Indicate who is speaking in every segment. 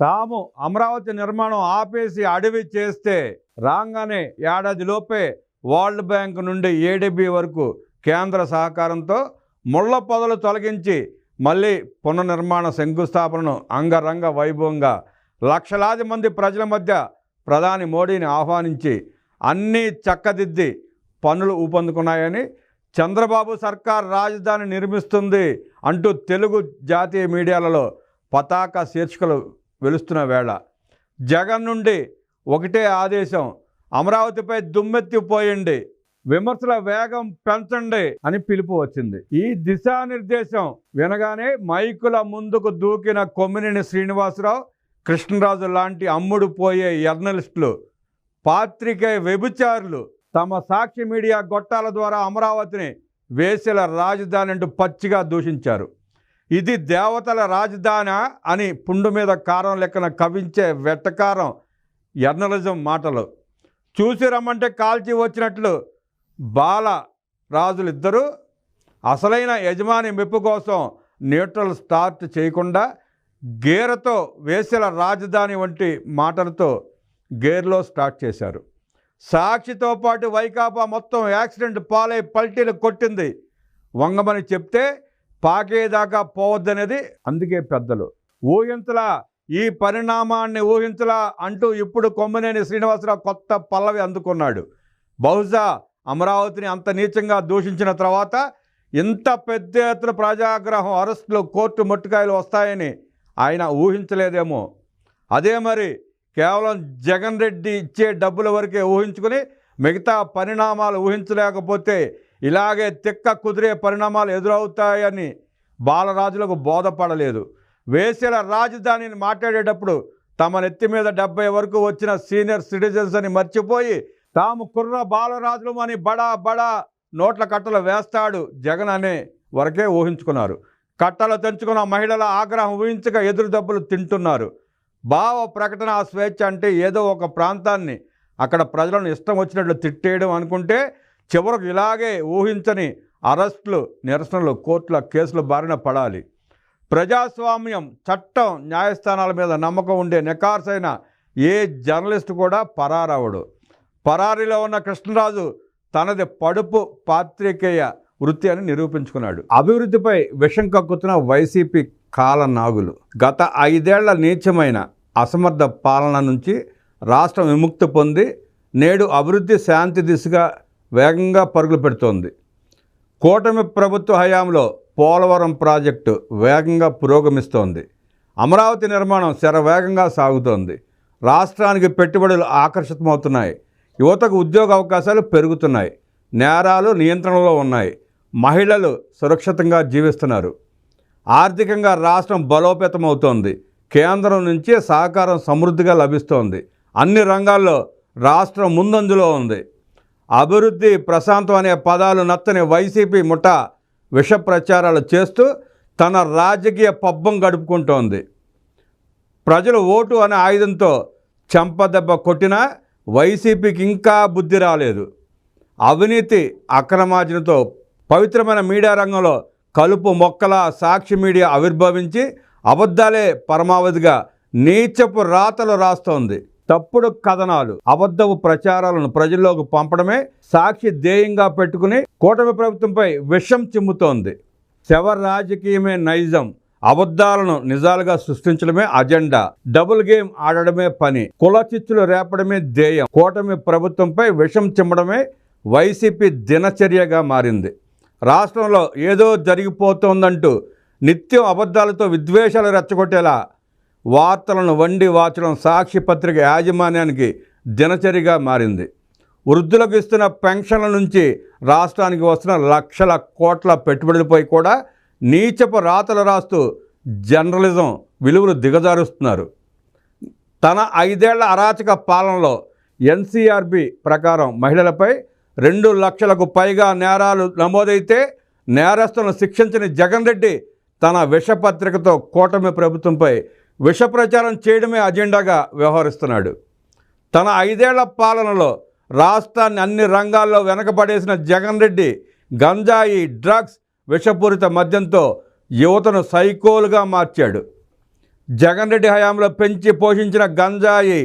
Speaker 1: తాము అమరావతి నిర్మాణం ఆపేసి అడవి చేస్తే రాగానే ఏడాదిలోపే వరల్డ్ బ్యాంక్ నుండి ఏడీబీ వరకు కేంద్ర సహకారంతో ముళ్ళ పొదలు తొలగించి మళ్ళీ పునర్నిర్మాణ శంకుస్థాపనను అంగరంగ వైభవంగా లక్షలాది మంది ప్రజల మధ్య ప్రధాని మోడీని ఆహ్వానించి అన్నీ చక్కదిద్ది పనులు ఊపందుకున్నాయని చంద్రబాబు సర్కార్ రాజధాని నిర్మిస్తుంది అంటూ తెలుగు జాతీయ మీడియాలలో పతాక శీర్షికలు వెలుస్తున్న వేళ. జగన్ నుండి ఒకటే ఆదేశం అమరావతిపై దుమ్మెత్తిపోయండి విమర్శల వేగం పెంచండి అని పిలుపు వచ్చింది. ఈ దిశానిర్దేశం వినగానే మైకుల ముందుకు దూకిన కొమ్మినేని శ్రీనివాసరావు కృష్ణరాజు లాంటి అమ్ముడు పోయే జర్నలిస్టులు పాత్రికే వ్యభిచారులు తమ సాక్షి మీడియా గొట్టాల ద్వారా అమరావతిని వేసెల రాజధాని అంటూ పచ్చిగా దూషించారు. ఇది దేవతల రాజధాని అని పుండు మీద కారం లెక్కన కవించే వెట్టకారం ఎర్నలిజం మాటలు. చూసి రమ్మంటే కాల్చి వచ్చినట్లు బాల రాజులిద్దరూ అసలైన యజమాని మెప్పు కోసం న్యూట్రల్ స్టార్ట్ చేయకుండా గేరతో వేసెల రాజధాని వంటి మాటలతో గేర్లో స్టార్ట్ చేశారు. సాక్షితో పాటు వైకాపా మొత్తం యాక్సిడెంట్ పాలై పల్టీలు కొట్టింది వంగమని చెప్తే పాకేదాకా పోవద్దనేది అందుకే పెద్దలు. ఊహించలా ఈ పరిణామాన్ని ఊహించలా అంటూ ఇప్పుడు కొమ్మనేని శ్రీనివాసరావు కొత్త పల్లవి అందుకున్నాడు. బహుశా అమరావతిని అంత నీచంగా దూషించిన తర్వాత ఇంత పెద్ద ఎత్తున ప్రజాగ్రహం అరెస్టులు కోర్టు మొట్టుకాయలు వస్తాయని ఆయన ఊహించలేదేమో. అదే మరి కేవలం జగన్ రెడ్డి ఇచ్చే డబ్బుల వరకే ఊహించుకుని మిగతా పరిణామాలు ఊహించలేకపోతే ఇలాగే తిక్క కుదిరే పరిణామాలు ఎదురవుతాయని బాలరాజులకు బోధపడలేదు. వేసేల రాజధానిని మాట్లాడేటప్పుడు తమ నెత్తి మీద డెబ్బై వరకు వచ్చిన సీనియర్ సిటిజన్స్ అని మర్చిపోయి తాము కుర్ర బాలరాజులు అని బడా బడా నోట్ల కట్టలు వేస్తాడు జగన్ అనే వరకే ఊహించుకున్నారు. కట్టలు తెంచుకున్న మహిళల ఆగ్రహం ఊహించక ఎదురు దెబ్బలు తింటున్నారు. భావ ప్రకటన స్వేచ్ఛ అంటే ఏదో ఒక ప్రాంతాన్ని అక్కడ ప్రజలను ఇష్టం వచ్చినట్లు తిట్టేయడం అనుకుంటే చివరకు ఇలాగే ఊహించని అరెస్టులు నిరసనలు కోర్టుల కేసులు బారిన పడాలి. ప్రజాస్వామ్యం చట్టం న్యాయస్థానాల మీద నమ్మకం ఉండే నికార్సైన ఏ జర్నలిస్ట్ కూడా పరారవడు. పరారీలో ఉన్న కృష్ణరాజు తనది పడుపు పాత్రికేయ వృత్తి అని నిరూపించుకున్నాడు. అభివృద్ధిపై విషం కక్కుతున్న వైసీపీ కాల నాగులు. గత ఐదేళ్ళ నీచమైన అసమర్థ పాలన నుంచి రాష్ట్రం విముక్తి పొంది నేడు అభివృద్ధి శాంతి దిశగా వేగంగా పరుగులు పెడుతోంది. కూటమి ప్రభుత్వ హయాంలో పోలవరం ప్రాజెక్టు వేగంగా పురోగమిస్తోంది. అమరావతి నిర్మాణం శరవేగంగా సాగుతోంది. రాష్ట్రానికి పెట్టుబడులు ఆకర్షితమవుతున్నాయి. యువతకు ఉద్యోగ అవకాశాలు పెరుగుతున్నాయి. నేరాలు నియంత్రణలో ఉన్నాయి. మహిళలు సురక్షితంగా జీవిస్తున్నారు. ఆర్థికంగా రాష్ట్రం బలోపేతమవుతోంది. కేంద్రం నుంచి సహకారం సమృద్ధిగా లభిస్తోంది. అన్ని రంగాల్లో రాష్ట్రం ముందంజలో ఉంది. అభివృద్ధి ప్రశాంతం అనే పదాలు నచ్చని వైసీపీ ముఠ విష ప్రచారాలు చేస్తూ తన రాజకీయ పబ్బం గడుపుకుంటోంది. ప్రజలు ఓటు అనే ఆయుధంతో చెంపదెబ్బ కొట్టినా వైసీపీకి ఇంకా బుద్ధి రాలేదు. అవినీతి అక్రమార్జనతో పవిత్రమైన మీడియా రంగంలో కలుపు మొక్కల సాక్షి మీడియా ఆవిర్భవించి అబద్ధాలే పరమావధిగా నీచపు రాతలు రాస్తోంది. తప్పుడు కథనాలు అబద్ధపు ప్రచారాలను ప్రజల్లోకి పంపడమే సాక్షి ధ్యేయంగా పెట్టుకుని కూటమి ప్రభుత్వంపై విషం చిమ్ముతోంది. శవ రాజకీయమే నైజం అబద్ధాలను నిజాలుగా సృష్టించడమే అజెండా డబుల్ గేమ్ ఆడడమే పని కులచిచ్చులు రేపడమే ధ్యేయం కూటమి ప్రభుత్వంపై విషం చిమ్మడమే వైసీపీ దినచర్యగా మారింది. రాష్ట్రంలో ఏదో జరిగిపోతోందంటూ నిత్యం అబద్ధాలతో విద్వేషాలు రెచ్చగొట్టేలా వార్తలను వండి వాచడం సాక్షి పత్రిక యాజమాన్యానికి దినచరిగా మారింది. వృద్ధులకు ఇస్తున్న పెన్షన్ల నుంచి రాష్ట్రానికి వస్తున్న లక్షల కోట్ల పెట్టుబడులపై కూడా నీచపు రాతలు రాస్తూ జర్నలిజం విలువలు దిగజారుస్తున్నారు. తన ఐదేళ్ళ అరాచక పాలనలో ఎన్సీఆర్బి ప్రకారం మహిళలపై రెండు లక్షలకు పైగా నేరాలు నమోదైతే నేరస్తులను శిక్షించని జగన్ రెడ్డి తన విషపత్రికతో కూటమి ప్రభుత్వంపై విష ప్రచారం చేయడమే అజెండాగా వ్యవహరిస్తున్నాడు. తన ఐదేళ్ళ పాలనలో రాష్ట్రాన్ని అన్ని రంగాల్లో వెనకబడేసిన జగన్ రెడ్డి గంజాయి డ్రగ్స్ విషపూరిత మద్యంతో యువతను సైకోలుగా మార్చాడు. జగన్ రెడ్డి హయాంలో పెంచి పోషించిన గంజాయి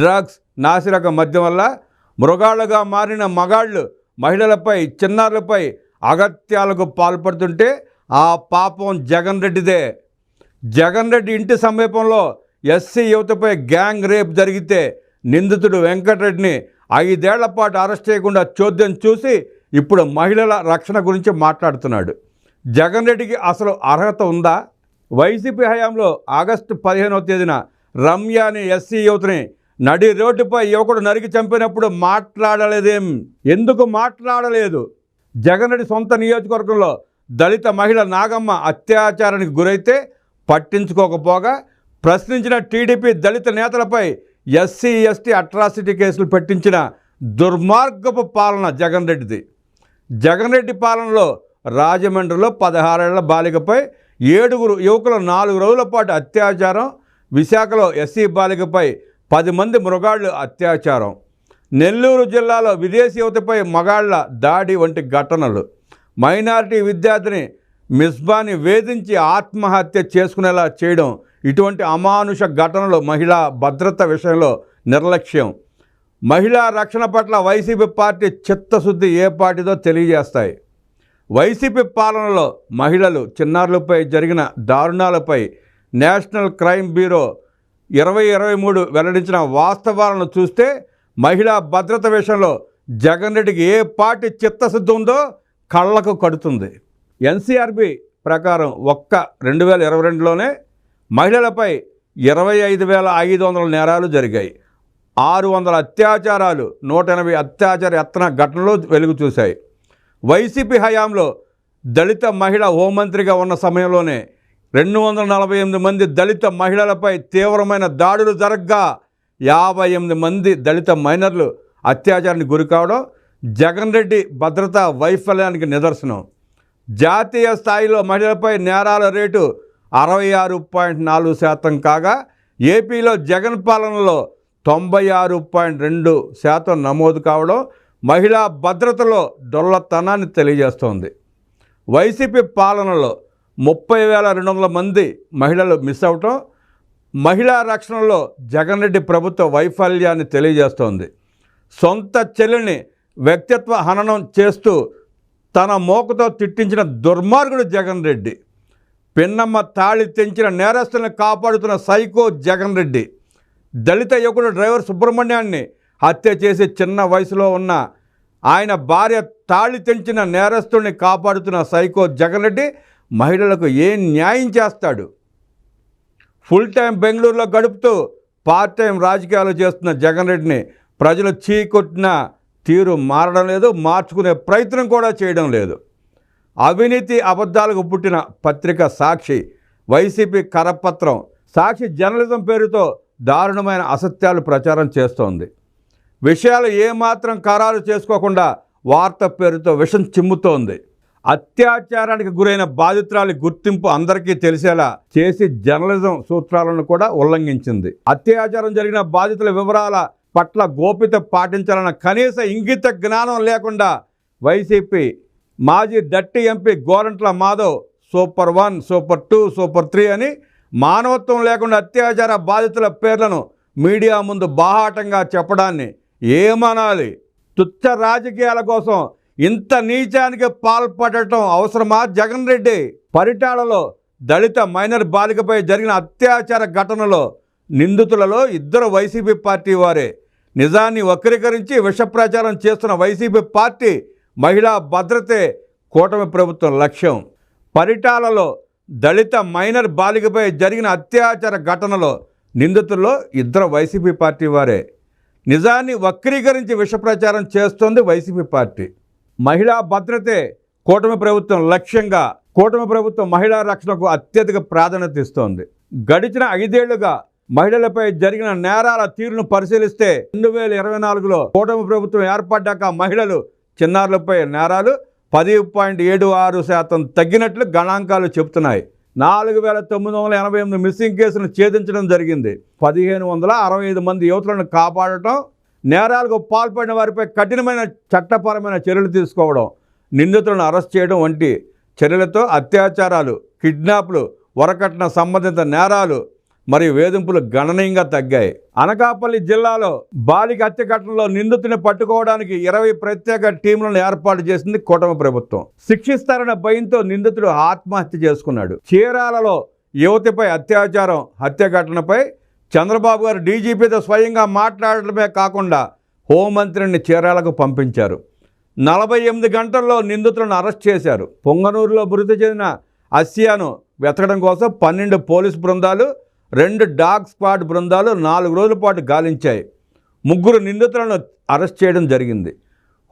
Speaker 1: డ్రగ్స్ నాసిరకం మద్యం వల్ల మృగాళ్ళుగా మారిన మగాళ్ళు మహిళలపై చిన్నారులపై అగత్యాలకు పాల్పడుతుంటే ఆ పాపం జగన్ రెడ్డిదే. జగన్ రెడ్డి ఇంటి సమీపంలో ఎస్సీ యువతపై గ్యాంగ్ రేప్ జరిగితే నిందితుడు వెంకటరెడ్డిని ఐదేళ్ళ పాటు అరెస్ట్ చేయకుండా చోద్యం చూసి ఇప్పుడు మహిళల రక్షణ గురించి మాట్లాడుతున్నాడు. జగన్ రెడ్డికి అసలు అర్హత ఉందా? వైసీపీ హయాంలో ఆగస్టు పదిహేనవ తేదీన రమ్య అనే ఎస్సీ యువతని నడి రోడ్డుపై యువకుడు నరికి చంపినప్పుడు మాట్లాడలేదేం? ఎందుకు మాట్లాడలేదు? జగన్ రెడ్డి సొంత నియోజకవర్గంలో దళిత మహిళ నాగమ్మ అత్యాచారానికి గురైతే పట్టించుకోకపోగా ప్రశ్నించిన టీడీపీ దళిత నేతలపై ఎస్సీ ఎస్టీ అట్రాసిటీ కేసులు పెట్టించిన దుర్మార్గపు పాలన జగన్ రెడ్డిది. జగన్ రెడ్డి పాలనలో రాజమండ్రిలో పదహారేళ్ళ బాలికపై ఏడుగురు యువకుల నాలుగు రోజుల పాటు అత్యాచారం విశాఖలో ఎస్సీ బాలికపై పది మంది మృగాళ్ళు అత్యాచారం. నెల్లూరు జిల్లాలో విదేశీ యువతపై మగాళ్ళ దాడి వంటి ఘటనలు. మైనారిటీ విద్యార్థిని మిస్బాని వేధించి ఆత్మహత్య చేసుకునేలా చేయడం ఇటువంటి అమానుష ఘటనలు మహిళా భద్రత విషయంలో నిర్లక్ష్యం. మహిళా రక్షణ పట్ల వైసీపీ పార్టీ చిత్తశుద్ధి ఏ పార్టీదో తెలియజేస్తాయి. వైసీపీ పాలనలో మహిళలు చిన్నారులపై జరిగిన దారుణాలపై నేషనల్ క్రైమ్ బ్యూరో ఇరవై ఇరవై మూడు వెల్లడించిన వాస్తవాలను చూస్తే మహిళా భద్రత విషయంలో జగన్ రెడ్డికి ఏ పార్టీ చిత్తశుద్ధి ఉందో కళ్ళకు కడుతుంది. ఎన్సీఆర్బి ప్రకారం ఒక్క రెండు వేల ఇరవై రెండులోనే మహిళలపై ఇరవై ఐదు వేల ఐదు వందల నేరాలు జరిగాయి. ఆరు వందల అత్యాచారాలు నూట ఎనభై అత్యాచార యత్న ఘటనలు వెలుగు చూశాయి. వైసీపీ హయాంలో దళిత మహిళ హోంమంత్రిగా ఉన్న సమయంలోనే రెండు వందల నలభై ఎనిమిది మంది దళిత మహిళలపై తీవ్రమైన దాడులు జరగ్గా యాభై ఎనిమిది మంది దళిత మైనర్లు అత్యాచారానికి గురి కావడం జగన్ రెడ్డి భద్రతా వైఫల్యానికి నిదర్శనం. జాతీయ స్థాయిలో మహిళలపై నేరాల రేటు అరవై ఆరు పాయింట్ నాలుగు శాతం కాగా ఏపీలో జగన్ పాలనలో తొంభై ఆరు పాయింట్ రెండు శాతం నమోదు కావడం మహిళా భద్రతలో డొల్లతనాన్ని తెలియజేస్తోంది. వైసీపీ పాలనలో ముప్పై వేల రెండు వందల మంది మహిళలు మిస్ అవటం మహిళా రక్షణలో జగన్ రెడ్డి ప్రభుత్వ వైఫల్యాన్ని తెలియజేస్తోంది. సొంత చెల్లిని వ్యక్తిత్వ హననం చేస్తూ తన మోకతో తిట్టించిన దుర్మార్గుడు జగన్ రెడ్డి. పిన్నమ్మ తాళి తెంచిన నేరస్తులను కాపాడుతున్న సైకో జగన్ రెడ్డి. దళిత యువకుడు డ్రైవర్ సుబ్రహ్మణ్యాన్ని హత్య చేసి చిన్న వయసులో ఉన్న ఆయన భార్య తాళి తెంచిన నేరస్తుడిని కాపాడుతున్న సైకో జగన్ రెడ్డి మహిళలకు ఏం న్యాయం చేస్తాడు? ఫుల్ టైం బెంగళూరులో గడుపుతూ పార్ట్ టైం రాజకీయాలు చేస్తున్న జగన్ రెడ్డిని ప్రజలు చీకొట్టిన తీరు మారడం లేదు మార్చుకునే ప్రయత్నం కూడా చేయడం లేదు. అవినీతి అబద్ధాలకు పుట్టిన పత్రిక సాక్షి వైసీపీ కరపత్రం సాక్షి జర్నలిజం పేరుతో దారుణమైన అసత్యాలు ప్రచారం చేస్తోంది. విషయాలు ఏమాత్రం ఖరారు చేసుకోకుండా వార్త పేరుతో విషం చిమ్ముతోంది. అత్యాచారానికి గురైన బాధితురాలి గుర్తింపు అందరికీ తెలిసేలా చేసి జర్నలిజం సూత్రాలను కూడా ఉల్లంఘించింది. అత్యాచారం జరిగిన బాధితుల వివరాల పట్ల గోప్యత పాటించాలన్న కనీస ఇంగిత జ్ఞానం లేకుండా వైసీపీ మాజీ దట్టి MP Gorantla Madhav super one super two super three అని మానవత్వం లేకుండా అత్యాచార బాధితుల పేర్లను మీడియా ముందు బాహాటంగా చెప్పడాన్ని ఏమనాలి? తుచ్చ రాజకీయాల కోసం ఇంత నీచానికి పాల్పడటం అవసరమా? జగన్ రెడ్డి పరిటాలలో దళిత మైనర్ బాలికపై జరిగిన అత్యాచార ఘటనలో నిందితులలో ఇద్దరు వైసీపీ పార్టీ వారే. నిజాన్ని వక్రీకరించి విష ప్రచారం చేస్తున్న వైసీపీ పార్టీ మహిళా భద్రతే కూటమి ప్రభుత్వం లక్ష్యం. పరిటాలలో దళిత మైనర్ బాలికపై జరిగిన అత్యాచార ఘటనలో నిందితుల్లో ఇద్దరు వైసీపీ పార్టీ వారే. నిజాన్ని వక్రీకరించి విష ప్రచారం చేస్తోంది వైసీపీ పార్టీ. మహిళా భద్రతే కూటమి ప్రభుత్వం లక్ష్యంగా కూటమి ప్రభుత్వం మహిళా రక్షణకు అత్యధిక ప్రాధాన్యత ఇస్తోంది. గడిచిన ఐదేళ్ళుగా మహిళలపై జరిగిన నేరాల తీరును పరిశీలిస్తే రెండు వేల ఇరవై నాలుగులో కూటమి ప్రభుత్వం ఏర్పడ్డాక మహిళలు చిన్నారులపై నేరాలు పది పాయింట్ ఏడు ఆరు శాతం తగ్గినట్లు గణాంకాలు చెబుతున్నాయి. నాలుగు వేల తొమ్మిది వందల ఎనభై ఎనిమిది మిస్సింగ్ కేసులను ఛేదించడం జరిగింది. పదిహేను వందల అరవై ఐదు మంది యువతులను కాపాడటం నేరాలకు పాల్పడిన వారిపై కఠినమైన చట్టపరమైన చర్యలు తీసుకోవడం నిందితులను అరెస్ట్ చేయడం వంటి చర్యలతో అత్యాచారాలు కిడ్నాప్లు వరకట్న సంబంధిత నేరాలు మరియు వేధింపులు గణనీయంగా తగ్గాయి. అనకాపల్లి జిల్లాలో బాలిక హత్య ఘటనలో నిందితుని పట్టుకోవడానికి ఇరవై ప్రత్యేక టీంలను ఏర్పాటు చేసింది కూటమి ప్రభుత్వం. శిక్షిస్తారన్న భయంతో నిందితుడు ఆత్మహత్య చేసుకున్నాడు. చీరాలలో యువతిపై అత్యాచారం హత్య ఘటనపై చంద్రబాబు గారు డీజీపీతో స్వయంగా మాట్లాడటమే కాకుండా హోంమంత్రిని చీరాలకు పంపించారు. నలభై ఎనిమిది గంటల్లో నిందితులను అరెస్ట్ చేశారు. పొంగనూరులో మృతి చెందిన అసియాను వెతకడం కోసం పన్నెండు పోలీస్ బృందాలు రెండు డాగ్ స్క్వాడ్ బృందాలు నాలుగు రోజుల పాటు గాలించాయి. ముగ్గురు నిందితులను అరెస్ట్ చేయడం జరిగింది.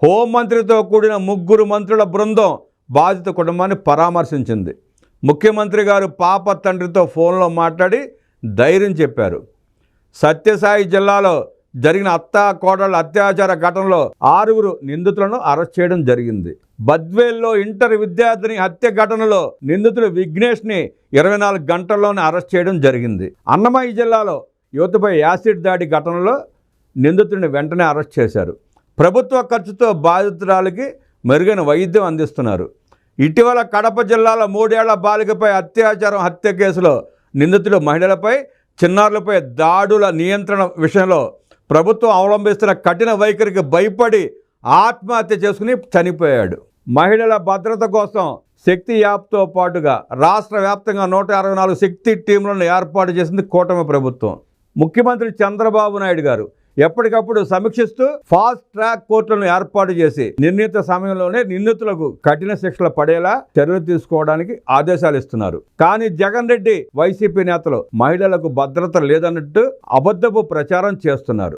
Speaker 1: హోంమంత్రితో కూడిన ముగ్గురు మంత్రుల బృందం బాధిత కుటుంబాన్ని పరామర్శించింది. ముఖ్యమంత్రి గారు పాప తండ్రితో ఫోన్లో మాట్లాడి ధైర్యం చెప్పారు. సత్యసాయి జిల్లాలో జరిగిన అత్తా కోడళ్ళ అత్యాచార ఘటనలో ఆరుగురు నిందితులను అరెస్ట్ చేయడం జరిగింది. బద్వేల్లో ఇంటర్ విద్యార్థిని హత్య ఘటనలో నిందితుడు విఘ్నేష్ని ఇరవై నాలుగు గంటల్లోనే అరెస్ట్ చేయడం జరిగింది. అన్నమయ్య జిల్లాలో యువతపై యాసిడ్ దాడి ఘటనలో నిందితుడిని వెంటనే అరెస్ట్ చేశారు. ప్రభుత్వ ఖర్చుతో బాధితురాలకి మెరుగైన వైద్యం అందిస్తున్నారు. ఇటీవల కడప జిల్లాలో మూడేళ్ళ బాలికపై అత్యాచారం హత్య కేసులో నిందితుడు మహిళలపై చిన్నారులపై దాడుల నియంత్రణ విషయంలో ప్రభుత్వం అవలంబిస్తున్న కఠిన వైఖరికి భయపడి ఆత్మహత్య చేసుకుని చనిపోయాడు. మహిళల భద్రత కోసం శక్తి యాప్తో పాటుగా రాష్ట్ర వ్యాప్తంగా నూట అరవై నాలుగు శక్తి టీంలను ఏర్పాటు చేసింది కూటమి ప్రభుత్వం. ముఖ్యమంత్రి చంద్రబాబు నాయుడు గారు ఎప్పటికప్పుడు సమీక్షిస్తూ ఫాస్ట్ ట్రాక్ కోర్టులను ఏర్పాటు చేసి నిర్ణీత సమయంలోనే నిందితులకు కఠిన శిక్షలు పడేలా చర్యలు తీసుకోవడానికి ఆదేశాలు ఇస్తున్నారు. కానీ జగన్ రెడ్డి వైసీపీ నేతలు మహిళలకు భద్రత లేదన్నట్టు అబద్ధపు ప్రచారం చేస్తున్నారు.